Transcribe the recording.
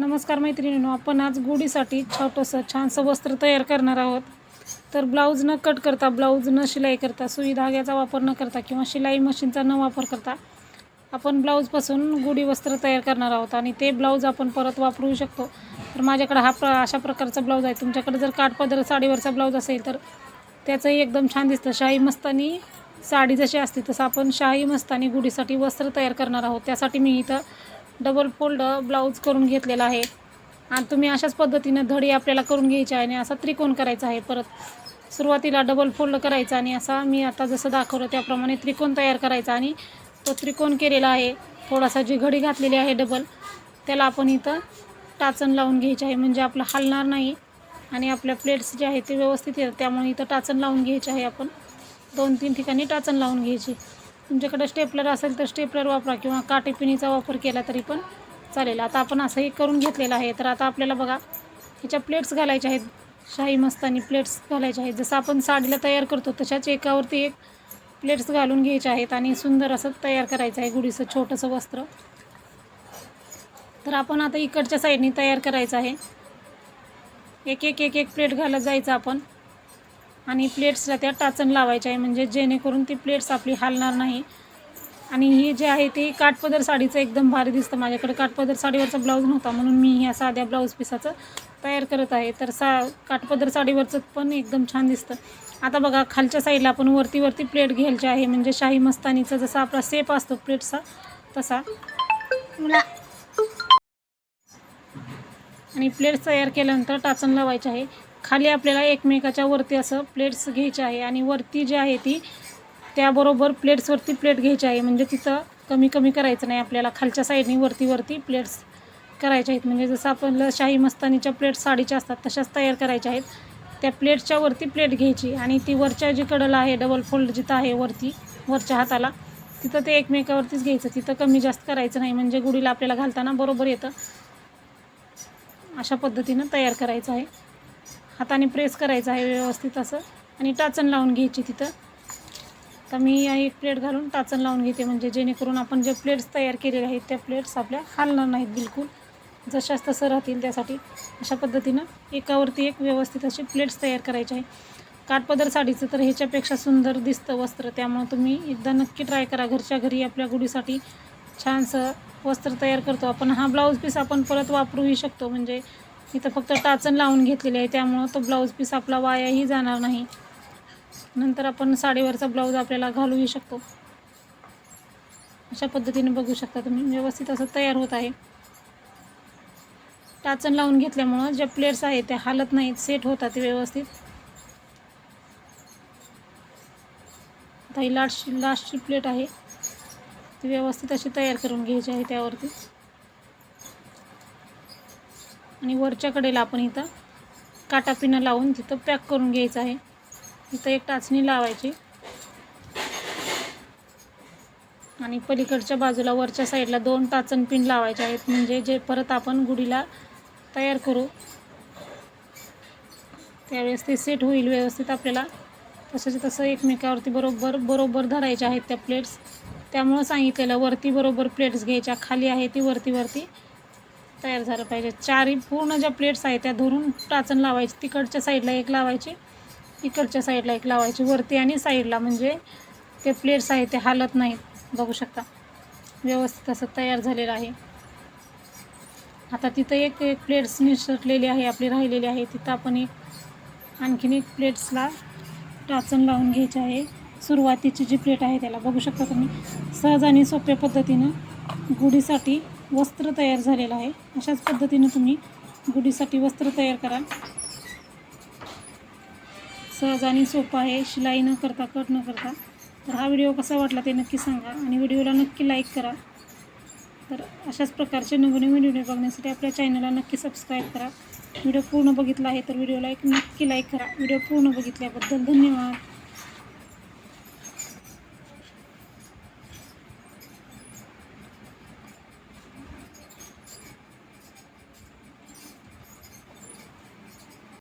नमस्कार मैत्रिणींनो आपण आज गुढीसाठी छोटंसं छानसं वस्त्र तयार करणार आहोत. तर ब्लाऊज न कट करता ब्लाऊज न शिलाई करता सुई धाग्याचा वापर न करता किंवा शिलाई मशीनचा न वापर करता आपण ब्लाऊजपासून गुढी वस्त्र तयार करणार आहोत आणि ते ब्लाऊज आपण परत वापरू शकतो. तर माझ्याकडे हा प्र अशा प्रकारचा ब्लाऊज आहे. तुमच्याकडे जर काठपदर साडीवरचा ब्लाऊज असेल तर त्याचंही एकदम छान दिसतं. शाही मस्तानी साडी जशी असते तसं आपण शाही मस्तानी गुढीसाठी वस्त्र तयार करणार आहोत. त्यासाठी मी इथं डबल फोल्ड ब्लाऊज करून घेतलेला आहे. आणि तुम्ही अशाच पद्धतीनं धडी आपल्याला करून घ्यायची आहे आणि असा त्रिकोण करायचा आहे परत. सुरुवातीला डबल फोल्ड करायचा आणि असा मी आता जसं दाखवलं त्याप्रमाणे त्रिकोण तयार करायचा आणि तो त्रिकोण केलेला आहे. थोडासा जी घडी घातलेली आहे डबल त्याला आपण इथं टाचण लावून घ्यायची आहे. म्हणजे आपलं हलणार नाही आणि आपल्या प्लेट्स जे आहेत ते व्यवस्थित येतात त्यामुळे इथं टाचण लावून घ्यायची आहे आपण. दोन तीन ठिकाणी टाचण लावून घ्यायची. तुमच्याकडं स्टेपलर असेल तर स्टेपलर वापरा किंवा काटेपिनीचा वापर केला तरी पण चालेल. आता आपण असंही करून घेतलेलं आहे. तर आता आपल्याला बघा ह्याच्या प्लेट्स घालायच्या आहेत. शाही मस्तानी प्लेट्स घालायच्या आहेत. जसं आपण साडीला तयार करतो तशाच एकावरती एक प्लेट्स घालून घ्यायचे आहेत आणि सुंदर असं तयार करायचं आहे गुढीचं छोटंसं वस्त्र. तर आपण आता इकडच्या साईडनी तयार करायचं आहे. एक एक एक एक प्लेट घालत जायचं आपण. आणि प्लेट्सला त्या टाचण लावायच्या आहे म्हणजे जेणेकरून ती प्लेट्स आपली हालणार नाही. आणि ही जे आहे ते काठपदर साडीचं एकदम भारी दिसतं माझ्याकडे. काठपदर साडीवरचा ब्लाऊज नव्हता म्हणून मी ह्या साध्या ब्लाऊज पिसाचं तयार करत आहे. तर सा काठपदर साडीवरचं पण एकदम छान दिसतं. आता बघा खालच्या साईडला आपण वरती वरती प्लेट घ्यायचे आहे. म्हणजे शाही मस्तानीचा जसा आपला सेप असतो प्लेटचा तसा. आणि प्लेट्स तयार केल्यानंतर टाचण लावायचे आहे. खाली आपल्याला एकमेकाच्या वरती असं प्लेट्स घ्यायचे आहे आणि वरती जी आहे ती त्याबरोबर प्लेट्सवरती प्लेट घ्यायची आहे. म्हणजे तिथं कमी कमी करायचं नाही. आपल्याला खालच्या साईडनी वरती वरती प्लेट्स करायच्या आहेत. म्हणजे जसं आपल्याला शाही मस्तानीच्या प्लेट्स साडीच्या असतात तशाच तयार करायच्या आहेत. त्या प्लेटच्या वरती प्लेट घ्यायची आणि ती वरच्या जी कडला आहे डबल फोल्ड जिथं आहे वरती वरच्या हाताला तिथं ते एकमेकावरतीच घ्यायचं. तिथं कमी जास्त करायचं नाही. म्हणजे गुढीला आपल्याला घालताना बरोबर येतं. अशा पद्धतीनं तयार करायचं आहे. हाताने प्रेस करायचं आहे व्यवस्थित असं. आणि टाचण लावून घ्यायची तिथं. तर मी एक प्लेट घालून टाचण लावून घेते. म्हणजे जेणेकरून आपण जे प्लेट्स तयार केलेले आहेत त्या प्लेट्स आपल्या हालणार नाहीत बिलकुल. जशाच तसं राहतील त्यासाठी अशा पद्धतीनं एकावरती एक व्यवस्थित असे प्लेट्स तयार करायचे आहे. काठपदर साडीचं तर ह्याच्यापेक्षा सुंदर दिसतं वस्त्र. त्यामुळं तुम्ही एकदा नक्की ट्राय करा. घरच्या घरी आपल्या गुढीसाठी छानसं वस्त्र तयार करतो. आपण हा ब्लाऊज पीस आपण परत वापरूही शकतो. म्हणजे इथं फक्त टाचण लावून घेतलेले आहे. त्यामुळं तो ब्लाऊज पीस आपला वायाही जाणार नाही. नंतर आपण साडीवरचा ब्लाऊज आपल्याला घालूही शकतो. अशा पद्धतीने बघू शकता तुम्ही. व्यवस्थित असं तयार होत आहे. टाचण लावून घेतल्यामुळं ज्या प्लेट्स आहेत त्या हालत नाहीत. सेट होतात व्यवस्थित. आता ही लास्ट लास्टची प्लेट आहे ती व्यवस्थित अशी तयार करून घ्यायची आहे त्यावरती. आणि वरच्या कडेला आपण इथं काटापिनं लावून तिथं पॅक करून घ्यायचं आहे. इथं एक टाचणी लावायची. आणि पलीकडच्या बाजूला वरच्या साईडला दोन टाचण पिन लावायचे आहेत. म्हणजे जे परत आपण गुढीला तयार करू त्यावेळेस ते सेट होईल व्यवस्थित आपल्याला. तसंच तसं एकमेकावरती बरोबर बरोबर धरायच्या आहेत त्या प्लेट्स त्यामुळं सांगितलेलं वरती बरोबर प्लेट्स घ्यायच्या खाली आहे ती वरती वरती. तयार झालं पाहिजे. चारही पूर्ण ज्या प्लेट्स आहेत त्या धरून टाचण लावायची. तिकडच्या साईडला एक लावायची इकडच्या साईडला एक लावायची. वरती आणि साईडला म्हणजे ते प्लेट्स आहेत ते हालत नाहीत बघू शकता. व्यवस्थित असं तयार झालेलं आहे. आता तिथं एक एक प्लेट्स निसटलेली आहे आपली राहिलेली आहे. तिथं आपण एक आणखीन एक प्लेट्सला टाचण लावून घ्यायची आहे. सुरुवातीची जी प्लेट आहे त्याला बघू शकता तुम्ही. सहज आणि सोप्या पद्धतीनं गुढीसाठी वस्त्र तयार झालेलं आहे. अशाच पद्धतीनं तुम्ही गुढीसाठी वस्त्र तयार कराल. सहज आणि सोपं आहे. शिलाई न करता कट न करता. तर हा व्हिडिओ कसा वाटला ते नक्की सांगा आणि व्हिडिओला नक्की लाईक करा. तर अशाच प्रकारचे नवनवीन व्हिडिओ बघण्यासाठी आपल्या चॅनलला नक्की सबस्क्राईब करा. व्हिडिओ पूर्ण बघितला आहे तर व्हिडिओला एक नक्की लाईक करा. व्हिडिओ पूर्ण बघितल्याबद्दल धन्यवाद.